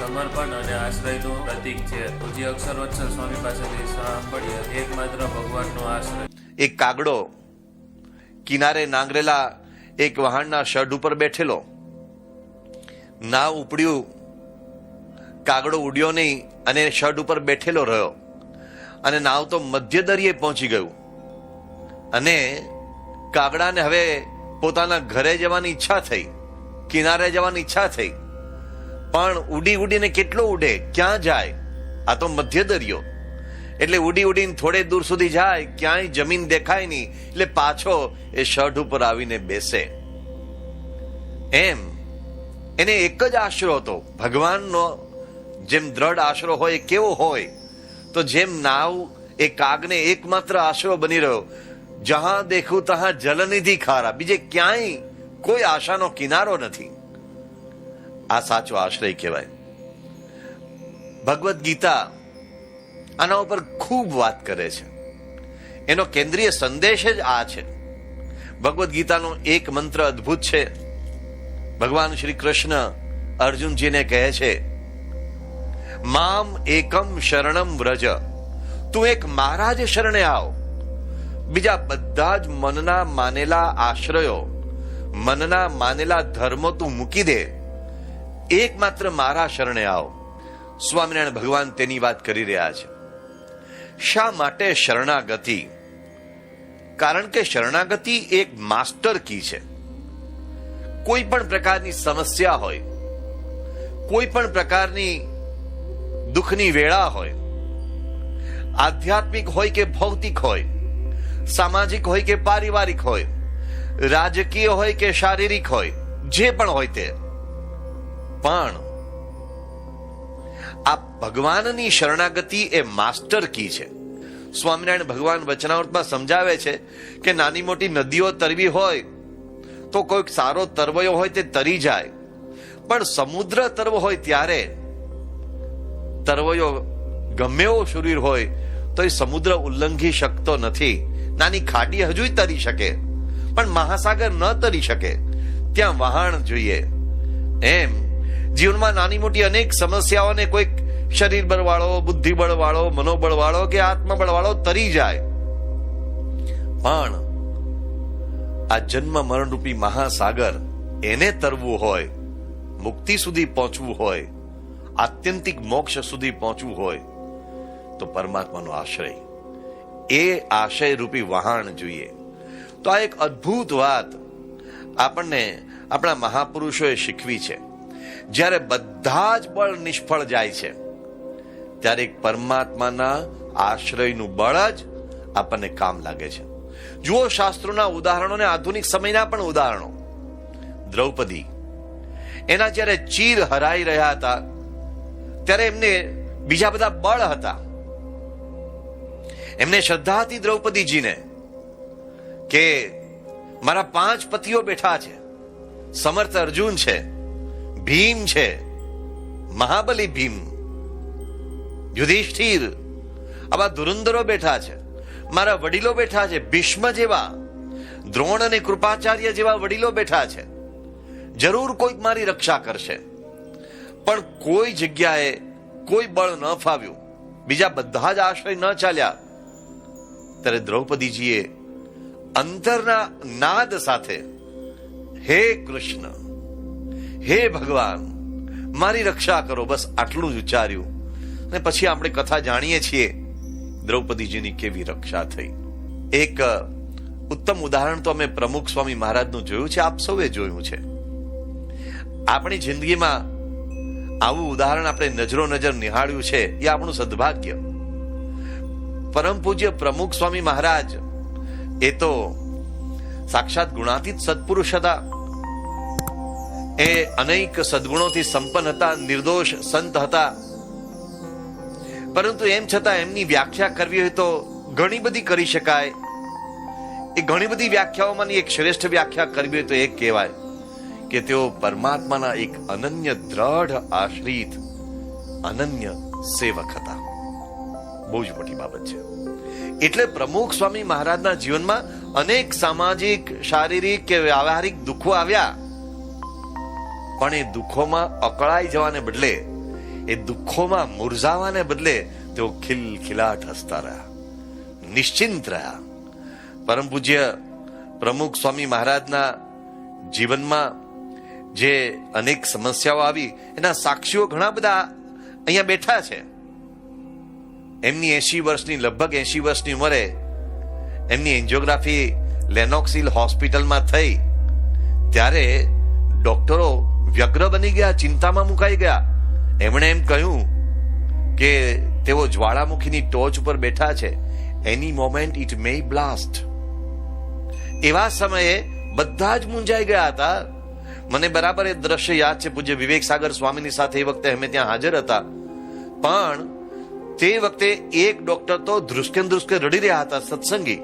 સમર્પણ અને આશ્રયનું પ્રતીક છે. અક્ષર વત્સલ સ્વામી પાસેથી સાંભળીએ એકમાત્ર ભગવાનનો આશ્રય. એક કાગડો કિનારે નાંગરેલા એક વહાણના શઢ ઉપર બેઠેલો. નાવ ઉપડ્યું, કાગડો ઉડ્યો નહીં અને શઢ ઉપર બેઠેલો રહ્યો. અને નાવ તો મધ્ય દરિયે પહોંચી ગયું. અને કાગડાને હવે પોતાના ઘરે જવાની ઈચ્છા થઈ, કિનારે જવાની ઈચ્છા થઈ. પણ ઉડી ઉડીને કેટલો ઉડે? ક્યાં જાય? આ તો મધ્ય દરિયો. એટલે ઉડી ઉડીને થોડે દૂર સુધી જાય, ક્યાંય જમીન દેખાય નહીં. એટલે પાછો એ શઢ ઉપર આવીને બેસે. એમ. એને એક જ આશરો હતો. ભગવાનનો જેમ દ્રઢ આશરો હોય કેવો હોય? તો જેમ નાવ એ કાગને એકમાત્ર આશરો બની રહ્યો. જહાં દેખું તહાં જલનિધિ ખારા. બીજે ક્યાંય કોઈ આશાનો કિનારો નથી. આ સાચો આશ્રય કહેવાય. ભગવદ્ ગીતા આના ઉપર ખૂબ વાત કરે છે. એનો કેન્દ્રીય સંદેશ જ આ છે. ભગવદ્ ગીતાનો એક મંત્ર અદ્ભુત છે. ભગવાન શ્રી કૃષ્ણ અર્જુનજીને કહે છે, મામ એકમ શરણમ વ્રજ. તું એક મારા જ શરણે આવ. બીજા બધા જ મનના માનેલા આશ્રયો, મનના માનેલા ધર્મો તું મૂકી દે. એકમાત્ર મારા શરણે આવ. સ્વામિનારાયણ ભગવાન તેની વાત કરી રહ્યા છે. શા માટે શરણાગતિ? કારણ કે શરણાગતિ એક માસ્ટર કી છે. કોઈ પણ પ્રકારની સમસ્યા હોય, કોઈ પણ પ્રકારની દુઃખની વેળા હોય, આધ્યાત્મિક હોય કે ભૌતિક હોય, સામાજિક હોય કે પારિવારિક હોય, રાજકીય હોય કે શારીરિક હોય, જે પણ હોય તે પણ આ ભગવાનની શરણાગતિ એ માસ્ટર કી છે. સ્વામિનારાયણ ભગવાન વચનાવૃતમાં સમજાવે છે કે નાની મોટી નદીઓ તરવી હોય તો કોઈક સારો તરવયો હોય તે તરી જાય. પણ સમુદ્ર તરવો હોય ત્યારે તરવયો ગમે એવો શરીર હોય તો એ સમુદ્ર ઉલ્લંઘી શકતો નથી. નાની ખાડી હજુય તરી શકે, પણ મહાસાગર ન તરી શકે. ત્યાં વહાણ જોઈએ. એમ જીવનમાં નાની મોટી અનેક સમસ્યાઓને કોઈક શરીર બળવાળો બુદ્ધિ બળવાળો મનોબળ વાળો કે આત્મબળ વાળો તરી જાય. પણ આ જન્મ મરણ રૂપી મહાસાગર એને તરવું હોય, મુક્તિ સુધી પહોંચવું હોય, આત્યંતિક મોક્ષ સુધી પહોંચવું હોય, તો પરમાત્માનો આશ્રય. એ આશય રૂપી વહાણ જોઈએ. તો આ એક અદ્ભુત વાત આપણને આપણા મહાપુરુષોએ શીખવી છે. જ્યારે બધા જ બળ નિષ્ફળ જાય છે, ત્યારે એક પરમાત્માના આશ્રયનું બળ જ આપણને કામ લાગે છે. જુઓ શાસ્ત્રોના ઉદાહરણો ને આધુનિક સમયના પણ ઉદાહરણો. દ્રૌપદી, એના જ્યારે ચીર હરાઈ રહ્યા હતા, ત્યારે એમને બીજા બધા બળ હતા. એમને શ્રદ્ધા હતી દ્રૌપદીજીને કે મારા પાંચ પતિઓ બેઠા છે, સમર્થ અર્જુન છે ભીમ છે. મહાબલી ભીમ. યુધિષ્ઠિર. આવા ધુરંધરો બેઠા છે. મારા વડીલો બેઠા છે, ભીષ્મ જેવા. દ્રોણ અને કૃપાચાર્ય જેવા વડીલો બેઠા છે. જરૂર કોઈક મારી રક્ષા કરશે. પણ કોઈ જગ્યાએ કોઈ બળ ન ફાવ્યું. બીજા બધા જ આશ્રય ન ચાલ્યા. ત્યારે દ્રૌપદીજીએ અંતરના નાદ સાથે, હે કૃષ્ણ હે ભગવાન, મારી રક્ષા કરો, બસ આટલું જ ઉચ્ચાર્યું અને પછી આપણે કથા જાણીએ છીએ, દ્રૌપદીજીની કેવી રક્ષા થઈ. એક ઉત્તમ ઉદાહરણ તો અમે પ્રમુખ સ્વામી મહારાજનું જોયું છે, આપ સૌએ જોયું છે. આપણી જિંદગીમાં આવું ઉદાહરણ આપણે નજરો નજર નિહાળ્યું છે, એ આપણું સદભાગ્ય. પરમ પૂજ્ય પ્રમુખ સ્વામી મહારાજ, એ તો સાક્ષાત ગુણાતીત સત્પુરુષ હતા. એ અનેક સદગુણોથી સંપન્ન હતા, નિર્દોષ સંત હતા. પરંતુ એમ છતાં એમની વ્યાખ્યા કરવી હોય તો ઘણી બધી કરી શકાય. એ ઘણી બધી વ્યાખ્યાઓમાંની એક શ્રેષ્ઠ વ્યાખ્યા કરવી હોય તો એક કહેવાય કે તેઓ પરમાત્માના એક અનન્ય દ્રઢ આશ્રિત, અનન્ય સેવક હતા. બહુ જ મોટી બાબત છે. એટલે પ્રમુખ સ્વામી મહારાજના જીવનમાં અનેક સામાજિક, શારીરિક કે વ્યવહારિક દુઃખો આવ્યા. પણ એ દુઃખોમાં અકળાઈ જવાને બદલે, એ દુઃખોમાં મુરઝાવાને બદલે તેઓ ખિલખિલાટ હસતા રહ્યા, નિશ્ચિંત રહ્યા. પરમ પૂજ્ય પ્રમુખ સ્વામી મહારાજના જીવનમાં જે અનેક સમસ્યાઓ આવી, એના સાક્ષીઓ ઘણા બધા અહીંયા બેઠા છે. એમની એસી વર્ષની, લગભગ એસી વર્ષની ઉંમરે એમની એન્જિયોગ્રાફી લેનોક્સિલ હોસ્પિટલમાં થઈ. ત્યારે ડોક્ટરો વ્યગ્ર બની ગયા, ચિંતામાં મુકાઈ ગયા. એમણે એમ કહ્યું કે તેઓ જ્વાળામુખીની ટોચ ઉપર બેઠા છે. Any moment it may blast એવા સમયે બધા જ મૂંઝાઈ ગયા હતા. મને બરાબર એ દ્રશ્ય યાદ છે, પૂજ્ય વિવેક સાગર સ્વામીની સાથે એ વખતે અમે ત્યાં હાજર હતા. પણ તે વખતે એક ડોક્ટર તો ધ્રુસકે ધ્રુસકે રડી રહ્યા હતા સત્સંગી.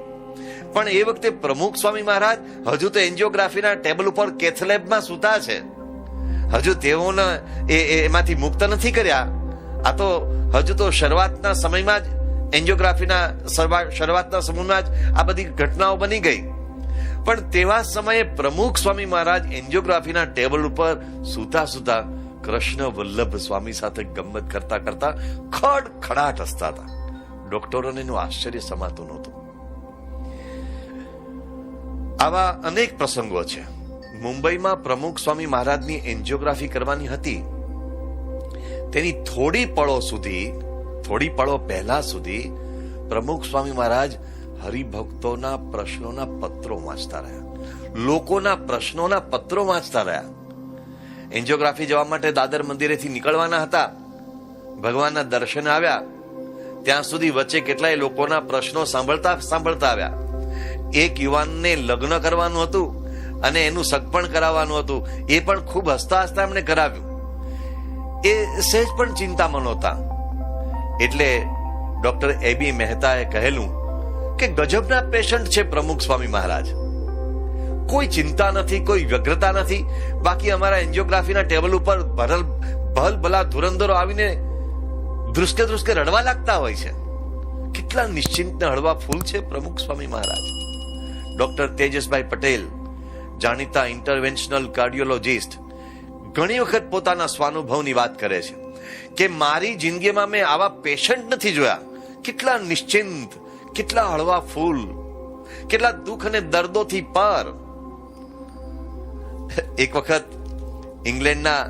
પણ એ વખતે પ્રમુખ સ્વામી મહારાજ હજુ તો એન્જિયોગ્રાફીના ટેબલ ઉપર કેથલેબમાં સૂતા છે. હજુ તેઓને એ એમાંથી મુક્ત નથી કર્યા. આ તો હજુ તો શરૂઆતના સમયમાં જ, એન્જિયોગ્રાફીના શરૂઆતના સમયમાં જ આ બધી ઘટનાઓ બની ગઈ. પણ તેવા સમયે પ્રમુખ સ્વામી મહારાજ એન્જિયોગ્રાફીના ટેબલ ઉપર સૂતા સૂતા કૃષ્ણ વલ્લભ સ્વામી સાથે ગમત કરતા કરતા ખડ ખડાટ હસતા હતા. ડોક્ટરોને એનું આશ્ચર્ય સમાતું નહોતું. આવા અનેક પ્રસંગો છે. મુંબઈમાં પ્રમુખ સ્વામી મહારાજની એન્જિયોગ્રાફી કરવાની હતી. તેની થોડી પળો સુધી, થોડી પળો પહેલા સુધી પ્રમુખ સ્વામી મહારાજ હરિભક્તોના પ્રશ્નોના પત્રો વાંચતા રહ્યા. લોકોના પ્રશ્નોના પત્રો વાંચતા રહ્યા. એન્જિયોગ્રાફી જવા માટે દાદર મંદિરેથી નીકળવાના હતા. ભગવાનના દર્શન આવ્યા. ત્યાં સુધી વચ્ચે કેટલાય લોકોના પ્રશ્નો સાંભળતા સાંભળતા આવ્યા. એક યુવાનને લગ્ન કરવાનું હતું. અને એનું સગપણ કરાવવાનું હતું. એ પણ ખૂબ હસતા હસતા એમણે કરાવ્યું. એ સહેજ પણ ચિંતામાં નહોતા. એટલે ડોક્ટર એ બી મહેતાએ કહેલું કે ગજબના પેશન્ટ છે પ્રમુખ સ્વામી મહારાજ. કોઈ ચિંતા નથી, કોઈ વ્યગ્રતા નથી. બાકી અમારા એન્જિયોગ્રાફીના ટેબલ ઉપર ભરલ ભલ ભલા ધુરંધરો આવીને ધ્રુસકે ધ્રુસકે રડવા લાગતા હોય છે. કેટલા નિશ્ચિંત હળવા ફૂલ છે પ્રમુખ સ્વામી મહારાજ. ડોક્ટર તેજસભાઈ પટેલ જાણીતા ઇન્ટરવેન્શનલ કાર્ડિયોલોજિસ્ટ ઘણી વખત પોતાના સ્વાનુભવની વાત કરે છે કે મારી જિંદગીમાં મેં આવા પેશન્ટ નથી જોયા. કેટલા નિશ્ચિંત, કેટલા હળવા ફૂલ, કેટલા દુઃખ અને દર્દોથી પર. એક વખત ઇંગ્લેન્ડના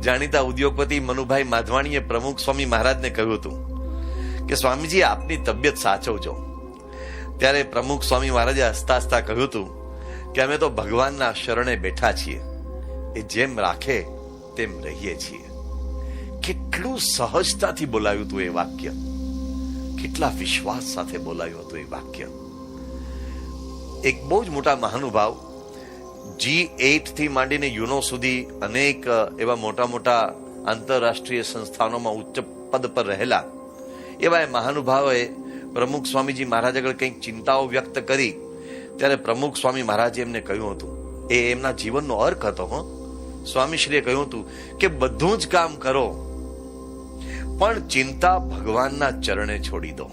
જાણીતા ઉદ્યોગપતિ મનુભાઈ માધવાણીએ પ્રમુખ સ્વામી મહારાજને કહ્યું હતું કે, સ્વામીજી, આપની તબિયત સાચવજો. ત્યારે પ્રમુખ સ્વામી મહારાજે હસતા હસતા કહ્યું હતું કે અમે તો ભગવાનના શરણે બેઠા છીએ. એ જેમ રાખે, તેમ રહીએ છીએ. કેટલું સહજતાથી બોલાયું હતું એ વાક્ય. કેટલા વિશ્વાસ સાથે બોલાયું હતું એ વાક્ય. એક બહુ જ મોટા મહાનુભાવ જી એઇટથી માંડીને યુનો સુધી અનેક, એવા મોટા મોટા આંતરરાષ્ટ્રીય સંસ્થાનોમાં ઉચ્ચ પદ પર રહેલા એવા એ મહાનુભાવે પ્રમુખ સ્વામીજી મહારાજ આગળ કંઈક ચિંતાઓ વ્યક્ત કરી ત્યારે પ્રમુખ સ્વામી મહારાજે એમને કહ્યું હતું. એ એમના જીવનનો અર્ક હતો, હો. સ્વામીશ્રીએ કહ્યું હતું કે બધું જ કામ કરો, પણ ચિંતા ભગવાનના ચરણે છોડી દો.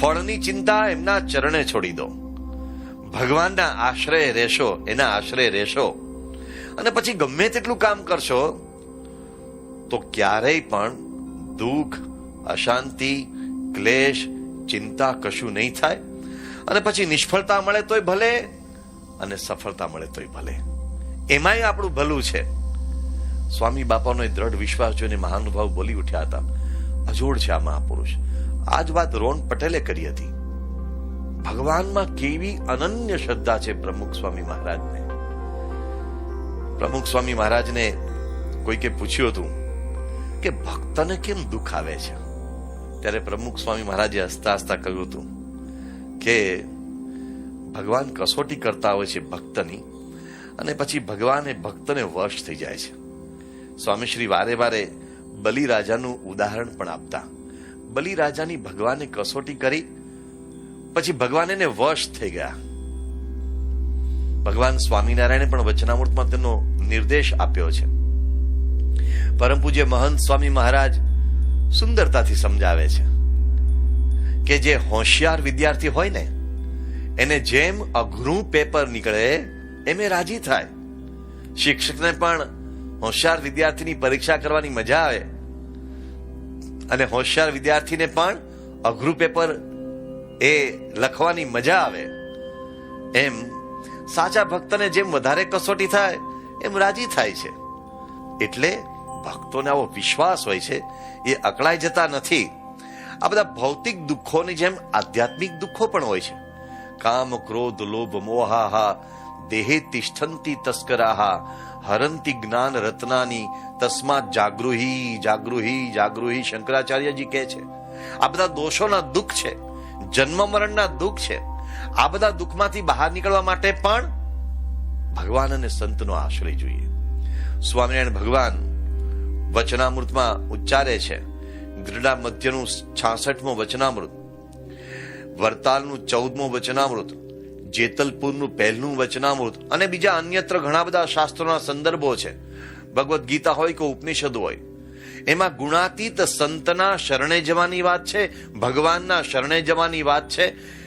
ફળની ચિંતા એમના ચરણે છોડી દો. ભગવાનના આશ્રય રહેશો, એના આશ્રય રહેશો. અને પછી ગમે તેટલું કામ કરશો, તો ક્યારેય પણ દુઃખ, અશાંતિ, ક્લેશ, ચિંતા કશું નહીં થાય. અને પછી નિષ્ફળતા મળે તોય ભલે અને સફળતા મળે તોય ભલે. એમાંય આપણું ભલું છે. સ્વામી બાપાનો એ દ્રઢ વિશ્વાસ જોઈને મહાનુભાવ બોલી ઉઠ્યા હતા અજોડ છે આ મહાપુરુષ. આ જ વાત રોન પટેલે કરી હતી. ભગવાનમાં કેવી અનન્ય શ્રદ્ધા છે પ્રમુખ સ્વામી મહારાજને. પ્રમુખ સ્વામી મહારાજને કોઈકે પૂછ્યું હતું કે ભક્તને કેમ દુઃખ આવે છે? ત્યારે પ્રમુખ સ્વામી મહારાજે હસતા હસતા કહ્યું હતું કે ભગવાન કસોટી કરતા હોય છે ભક્તની અને પછી ભગવાન એ ભક્તને વશ થઈ જાય છે. સ્વામી શ્રી વારે વારે બલિરાજાનું ઉદાહરણ પણ આપતા. બલિરાજાની ભગવાને કસોટી કરી, પછી ભગવાન એને વશ થઈ ગયા. ભગવાન સ્વામિનારાયણે પણ વચનામૃતમાં તેનો નિર્દેશ આપ્યો છે. પરમ પૂજ્ય મહંત સ્વામી મહારાજ સુંદરતાથી સમજાવે છે. કે જે હોશિયાર વિદ્યાર્થી હોય ને, એને જેમ અઘરું પેપર નીકળે, એમ એ રાજી થાય. શિક્ષકને પણ હોશિયાર વિદ્યાર્થીની પરીક્ષા કરવાની મજા આવે. અને હોશિયાર વિદ્યાર્થીને પણ અઘરું પેપર એ લખવાની મજા આવે. એમ સાચા ભક્તને જેમ વધારે કસોટી થાય, એમ રાજી થાય છે. એટલે ભક્તોને આવો વિશ્વાસ હોય છે, એ અકળાઈ જતા નથી. આ બધા ભૌતિક દુઃખોની જેમ આધ્યાત્મિક દુઃખો પણ હોય છે. કામ, ક્રોધ, લોભ, મોહાહા, દેહે તિષ્ઠંતી તસ્કરાહા, હરંતી જ્ઞાન રત્નાની, તસ્માત જાગૃહી જાગૃહી જાગૃહી શંકરાચાર્યજી કહે છે. આ બધા દોષોના દુઃખ છે, જન્મ મરણના દુઃખ છે. આ બધા દુઃખમાંથી બહાર નીકળવા માટે પણ ભગવાન અને સંતનો આશ્રય જોઈએ. સ્વામિનારાયણ ભગવાન વચનામૃતમાં ઉચ્ચારે છે ગરડા મધ્યનું છાસઠમું વચનામૃત વરતાલનું ચૌદમું વચનામૃત, જેતલપુરનું પહેલું વચનામૃત અને બીજા અન્યત્ર ઘણા બધા શાસ્ત્રોના સંદર્ભો છે. ભગવદ્ ગીતા હોય કે ઉપનિષદ હોય. એમાં ગુણાતીત સંતના શરણે જવાની વાત છે, ભગવાનના શરણે જવાની વાત છે.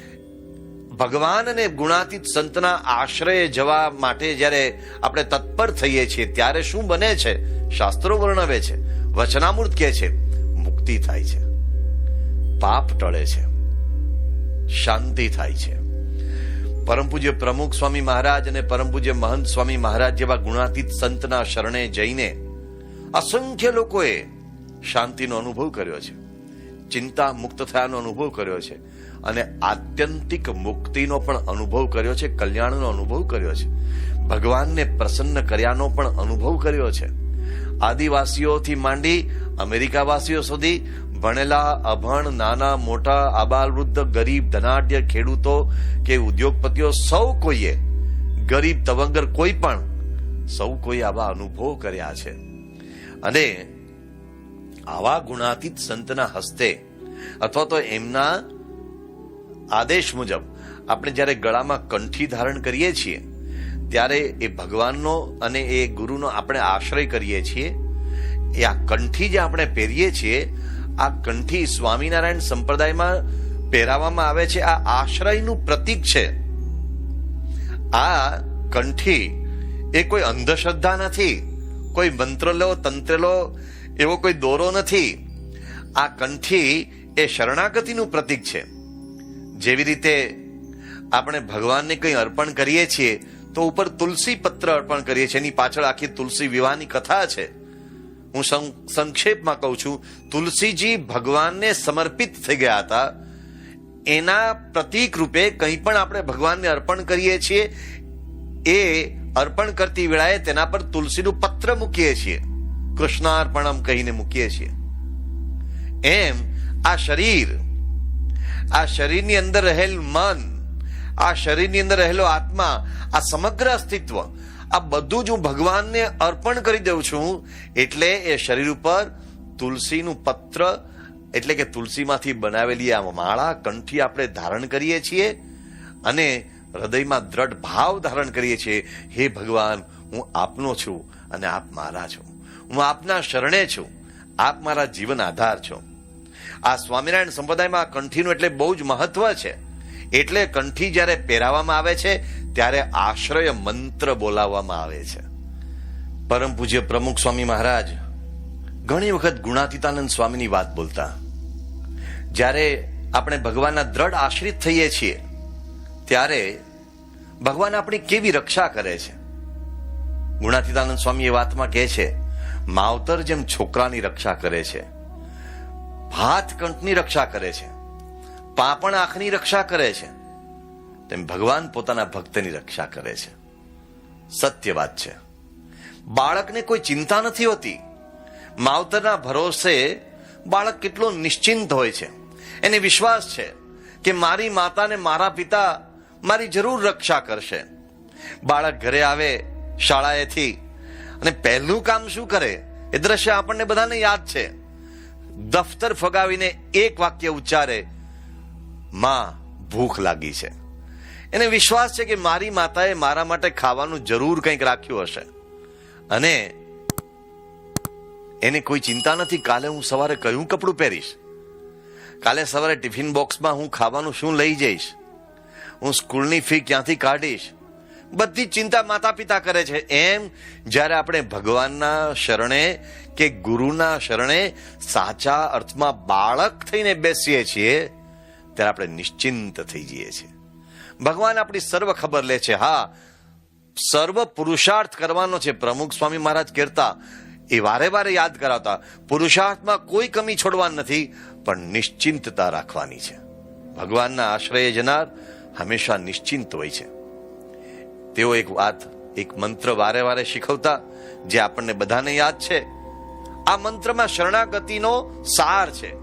ભગવાન અને ગુણાતીત સંતના આશ્રય જવા માટે જ્યારે આપણે તત્પર થઈએ છીએ, ત્યારે શું બને છે? શાસ્ત્રો વર્ણવે છે. વચનામૃત કહે છે મુક્તિ થાય છે. પાપ ટળે છે. શાંતિ થાય છે. પરમ પૂજ્ય પ્રમુખ સ્વામી મહારાજ અને પરમ પૂજ્ય મહંત સ્વામી મહારાજ જેવા ગુણાતીત સંતના શરણે જઈને અસંખ્ય લોકોએ શાંતિનો અનુભવ કર્યો છે. ચિંતા મુક્ત થયાનો અનુભવ કર્યો છે અને આત્યંતિક મુક્તિનો પણ અનુભવ કર્યો છે, કલ્યાણનો અનુભવ કર્યો છે. ભગવાનને પ્રસન્ન કર્યાનો પણ અનુભવ કર્યો છે. આદિવાસીઓથી માંડી અમેરિકાવાસીઓ સુધી ભણેલા, અભણ, નાના, મોટા આબાલ વૃદ્ધ ગરીબ, ધનાઢ્ય ખેડૂતો કે ઉદ્યોગપતિઓ સૌ કોઈએ ગરીબ તવંગર કોઈ પણ સૌ કોઈ આવા અનુભવ કર્યા છે. અને આવા ગુણાતીત સંતના હસ્તે અથવા તો એમના આદેશ મુજબ આપણે જ્યારે ગળામાં કંઠી ધારણ કરીએ છીએ, ત્યારે એ ભગવાનનો અને એ ગુરુનો આપણે આશ્રય કરીએ છીએ એ આ કંઠી જે આપણે પહેરીએ છીએ, આ કંઠી સ્વામિનારાયણ સંપ્રદાયમાં પહેરાવવામાં આવે છે, આ આશ્રયનું પ્રતીક છે. આ કંઠી એ કોઈ અંધશ્રદ્ધા નથી, કોઈ મંત્રલો, તંત્રલો, એવો કોઈ દોરો નથી. આ કંઠી એ શરણાગતિનું પ્રતીક છે. જેવી રીતે આપણે ભગવાનને કંઈ અર્પણ કરીએ છીએ, તો ઉપર તુલસી પત્ર અર્પણ કરીએ છીએ, એની પાછળ આખી તુલસી વિવાહની કથા છે. હું સંક્ષેપમાં કહું છું, તુલસીજી ભગવાનને સમર્પિત થઈ ગયા હતા. એના પ્રતીક રૂપે કંઈ પણ આપણે ભગવાનને અર્પણ કરીએ છીએ, એ અર્પણ કરતી વેળાએ તેના પર તુલસીનું પત્ર મૂકીએ છીએ. કૃષ્ણાર્પણમ કહીને મૂકીએ છીએ. એમ આ શરીર, આ શરીરની અંદર રહેલ મન, આ શરીરની અંદર રહેલો આત્મા, આ સમગ્ર અસ્તિત્વ આ બધું જ હું ભગવાનને અર્પણ કરી દઉં છું, એટલે એ શરીર ઉપર તુલસીનું પત્ર, એટલે કે તુલસીમાંથી બનાવેલી આ માળા કંઠી આપણે ધારણ કરીએ છીએ અને હૃદયમાં દ્રઢ ભાવ ધારણ કરીએ છીએ, હે ભગવાન, હું આપનો છું અને આપ મારા છો. હું આપના શરણે છું. આપ મારા જીવન આધાર છો. આ સ્વામિનારાયણ સંપ્રદાયમાં કંઠીનું એટલે બહુ જ મહત્વ છે. એટલે કંઠી જ્યારે પહેરાવવામાં આવે છે ત્યારે આશ્રય મંત્ર બોલાવવામાં આવે છે. પરમ પૂજ્ય પ્રમુખ સ્વામી મહારાજ ઘણી વખત ગુણાતીતાનંદ સ્વામીની વાત બોલતા. જ્યારે આપણે ભગવાનના દ્રઢ આશ્રિત થઈએ છીએ, ત્યારે ભગવાન આપણી કેવી રક્ષા કરે છે? ગુણાતીતાનંદ સ્વામી એ વાતમાં કહે છે, માવતર જેમ છોકરાની રક્ષા કરે છે હાથ કંઠની રક્ષા કરે છે, પાપણ આંખની રક્ષા કરે છે તેમ ભગવાન પોતાના ભક્તની રક્ષા કરે છે. સત્ય વાત છે. બાળકને કોઈ ચિંતા નથી હોતી. માવતરના ભરોસે બાળક કેટલો નિશ્ચિંત હોય છે. એને વિશ્વાસ છે કે મારી માતાને મારા પિતા મારી જરૂર રક્ષા કરશે. બાળક ઘરે આવે શાળાએથી અને પહેલું કામ શું કરે એ દ્રશ્ય આપણને બધાને યાદ છે. દફતર ફગાવીને એક વાક્ય ઉચ્ચારે, માં, ભૂખ લાગી છે. એને વિશ્વાસ છે કે મારી માતાએ મારા માટે ખાવાનું જરૂર કંઈક રાખ્યું હશે. અને એને કોઈ ચિંતા નથી, કાલે હું સવારે કયું કપડું પહેરીશ? કાલે સવારે ટિફિન બોક્સમાં હું ખાવાનું શું લઈ જઈશ? હું સ્કૂલની ફી ક્યાંથી કાઢીશ? બધી ચિંતા માતા પિતા કરે છે. એમ જ્યારે આપણે ભગવાનના શરણે કે ગુરુના શરણે સાચા અર્થમાં બાળક થઈને બેસીએ છીએ, ત્યારે આપણે નિશ્ચિંત થઈ જઈએ છીએ. ભગવાન આપણી સર્વ ખબર લે છે. હા, સર્વ પુરુષાર્થ કરવાનો છે. પ્રમુખ સ્વામી મહારાજ કહેતા, એ વારે વારે યાદ કરાવતા, પુરુષાર્થમાં કોઈ કમી છોડવાની નથી, પણ નિશ્ચિંતતા રાખવાની છે. ભગવાનના આશ્રય જનાર હંમેશા નિશ્ચિંત હોય છે. તેઓ એક વાત, એક મંત્ર વારે વારે શીખવતા, જે આપણને બધાને યાદ છે. આ મંત્રમાં શરણાગતિનો સાર છે.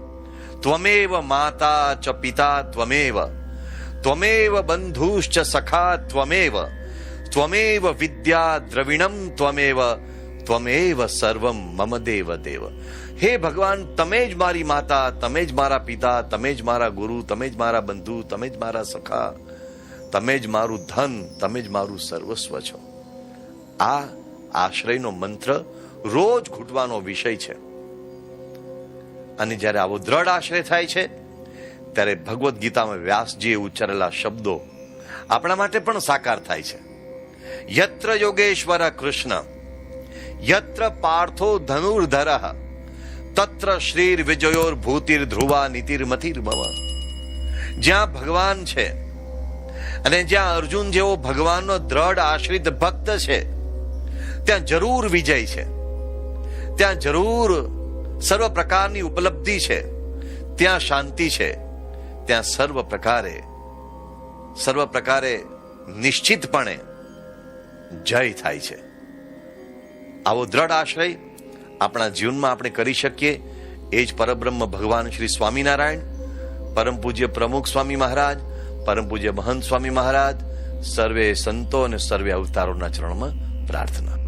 ત્વમેવ માતા ચ પિતા, ત્વમેવ ત્વમેવ બંધુશ્ચ સખા ત્વમેવ ત્વમેવ વિદ્યા દ્રવિણમ ત્વમેવ ત્વમેવ સર્વમ મમ દેવ દેવ હે ભગવાન તમે જ મારી માતા તમે જ મારા પિતા તમે જ મારા ગુરુ તમે જ મારા બંધુ તમે જ મારા સખા તમે જ મારું ધન તમે જ મારું સર્વસ્વ છો આ આશ્રયનો મંત્ર રોજ ઘૂંટવાનો વિષય છે. અને જ્યારે આવો દ્રઢ આશ્રય થાય છે ત્યારે ભગવદ્ ગીતામાં વ્યાસજીએ ઉચ્ચારેલા શબ્દો આપણા માટે પણ સાકાર થાય છે. યત્ર યોગેશ્વર કૃષ્ણ, યત્ર પાર્થો ધનુર્ધર, તત્ર શ્રીર વિજયોર ભૂતિર ધ્રુવા નીતિર્મતિર મમ જ્યાં ભગવાન છે અને જ્યાં અર્જુન જેવો ભગવાનનો દ્રઢ આશ્રિત ભક્ત છે, ત્યાં જરૂર વિજય છે. ત્યાં જરૂર સર્વ પ્રકારની ઉપલબ્ધિ છે. ત્યાં શાંતિ છે. ત્યાં સર્વ પ્રકારે સર્વ પ્રકારે નિશ્ચિતપણે જય થાય છે. આવો દ્રઢ આશ્રય આપણા જીવનમાં આપણે કરી શકીએ, એ જ પરબ્રહ્મ ભગવાન શ્રી સ્વામિનારાયણ, પરમ પૂજ્ય પ્રમુખ સ્વામી મહારાજ, પરમ પૂજ્ય મહંત સ્વામી મહારાજ, સર્વે સંતો અને સર્વે અવતારોના ચરણમાં પ્રાર્થના.